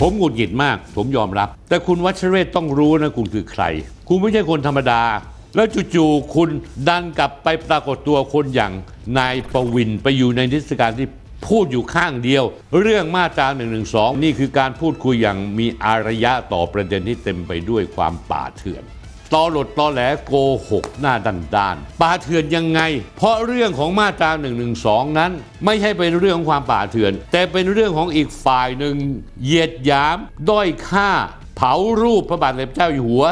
ผมหงุดหงิดมาก ผมยอมรับ แต่คุณวัชเรศต้องรู้นะคุณคือใคร คุณไม่ใช่คนธรรมดา แล้วจู่ๆคุณดันกลับไปปรากฏตัวคนอย่างนายประวินไปอยู่ในนิทรรศการที่พูดอยู่ข้างเดียว เรื่องมาตรา1นึนี่คือการพูดคุยอย่างมีอารยะต่อประเด็นที่เต็มไปด้วยความป่าเถื่อน ตอหลดตอแหลโกหกหน้าดันดานป่าเถื่อนยังไง เพราะเรื่องของมาตรา1นึนั้น ไม่ใช่เป็นเรื่องของความป่าเถื่อน แต่เป็นเรื่องของอีกฝ่ายหนึ่งเหยียดหยาม ด้อยค่า เผารูปพระบาทสมเด็จพเจ้าอยู่หัว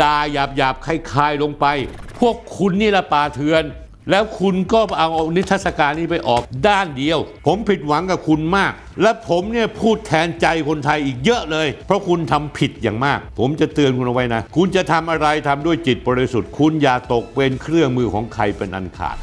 ด่าหยาบหยาบๆคลายๆลงไป พวกคุณนี่ละป่าเถื่อน แล้วคุณก็เอานิทรรศการนี้ไปออกด้านเดียว ผมผิดหวังกับคุณมาก และผมเนี่ยพูดแทนใจคนไทยอีกเยอะเลย เพราะคุณทำผิดอย่างมาก ผมจะเตือนคุณเอาไว้นะ คุณจะทำอะไรทำด้วยจิตบริสุทธิ์ คุณอย่าตกเป็นเครื่องมือของใครเป็นอันขาด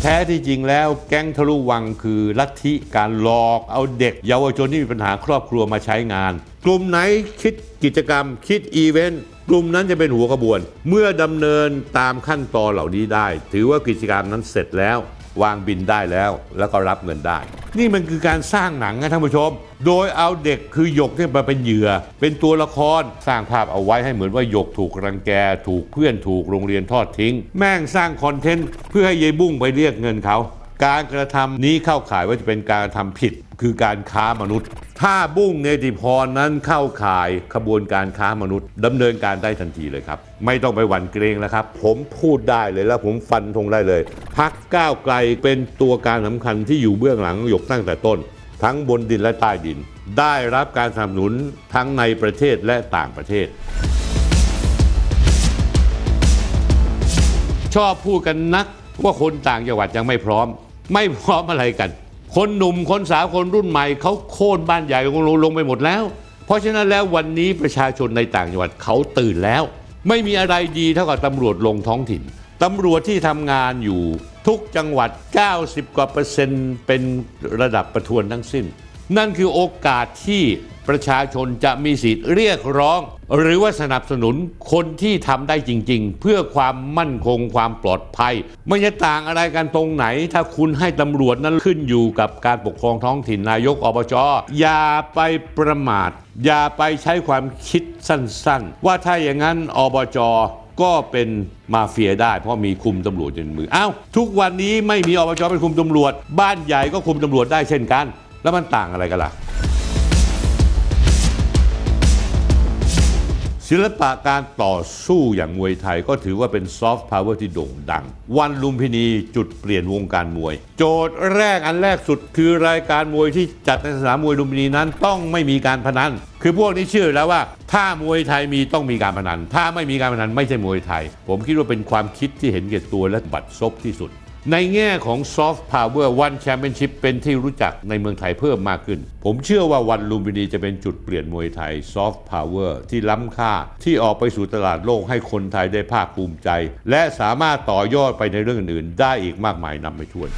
แท้ที่จริงแล้วแก๊งทะลุวังคือลัทธิการหลอกเอาเด็ก เยาวชนที่มีปัญหาครอบครัวมาใช้งาน กลุ่มไหนคิดกิจกรรมคิดอีเวนต์ กลุ่มนั้นจะเป็นหัวขบวน เมื่อดำเนินตามขั้นตอนเหล่านี้ได้ ถือว่ากิจกรรมนั้นเสร็จแล้ว วางบินได้แล้ว แล้วก็รับเงินได้ นี่มันคือการสร้างหนังนะท่านผู้ชม โดยเอาเด็กคือหยกเนี่ยมาเป็นเหยื่อ เป็นตัวละครสร้างภาพเอาไว้ให้เหมือนว่าหยกถูกรังแก ถูกเพื่อนถูกโรงเรียนทอดทิ้ง แม่งสร้างคอนเทนต์เพื่อให้ยายบุ้งไปเรียกเงินเขาการกระทำนี้เข้าข่ายว่าจะเป็นการกระทำผิด คือการค้ามนุษย์ ถ้าบุ้งเนติพรนั้นเข้าข่ายขบวนการค้ามนุษย์ดำเนินการได้ทันทีเลยครับ ไม่ต้องไปหวั่นเกรงแล้วครับ ผมพูดได้เลยแล้วผมฟันธงได้เลย พักก้าวไกลเป็นตัวการสำคัญที่อยู่เบื้องหลังหยกตั้งแต่ต้น ทั้งบนดินและใต้ดิน ได้รับการสนับสนุนทั้งในประเทศและต่างประเทศชอบพูดกันนักว่าคนต่างจังหวัดยังไม่พร้อม ไม่พร้อมอะไรกัน คนหนุ่มคนสาวคนรุ่นใหม่เขาโค่นบ้านใหญ่ลงลงไปหมดแล้ว เพราะฉะนั้นแล้ววันนี้ประชาชนในต่างจังหวัดเขาตื่นแล้ว ไม่มีอะไรดีเท่ากับตำรวจลงท้องถิ่นตำรวจที่ทำงานอยู่ทุกจังหวัด 90 กว่าเปอร์เซ็นต์เป็นระดับประทวนทั้งสิ้น นั่นคือโอกาสที่ประชาชนจะมีสิทธิ์เรียกร้อง หรือว่าสนับสนุนคนที่ทำได้จริง ๆ เพื่อความมั่นคงความปลอดภัย ไม่จะต่างอะไรกันตรงไหน ถ้าคุณให้ตำรวจนั้นขึ้นอยู่กับการปกครองท้องถิ่นนายกอบจอย่าไปประมาท อย่าไปใช้ความคิดสั้นๆ ว่าถ้าอย่างนั้นอบจก็เป็นมาเฟียได้เพราะมีคุมตำรวจอยู่ในมืออ้าวทุกวันนี้ไม่มีอบจเป็นคุมตำรวจ บ้านใหญ่ก็คุมตำรวจได้เช่นกัน แล้วมันต่างอะไรกันล่ะ ศิลปะการต่อสู้อย่างมวยไทยก็ถือว่าเป็นซอฟต์พาวเวอร์ที่โด่งดัง วันลุมพินีจุดเปลี่ยนวงการมวย โจทย์แรกอันแรกสุดคือรายการมวยที่จัดในสนามมวยลุมพินีนั้นต้องไม่มีการพนัน คือพวกนี้เชื่อแล้วว่า ถ้ามวยไทยมีต้องมีการพนัน ถ้าไม่มีการพนันไม่ใช่มวยไทย ผมคิดว่าเป็นความคิดที่เห็นแก่ตัวและบัดซบที่สุด ในแง่ของซอฟต์พาวเวอร์วันแชมเปี้ยนชิพเป็นที่รู้จักในเมืองไทยเพิ่มมากขึ้น ผมเชื่อว่าวันลุมพินีจะเป็นจุดเปลี่ยนมวยไทยซอฟต์พาวเวอร์ที่ล้ำค่าที่ออกไปสู่ตลาดโลกให้คนไทยได้ภาคภูมิใจ และสามารถต่อยอดไปในเรื่องอื่นได้อีกมากมายนำไปช่วย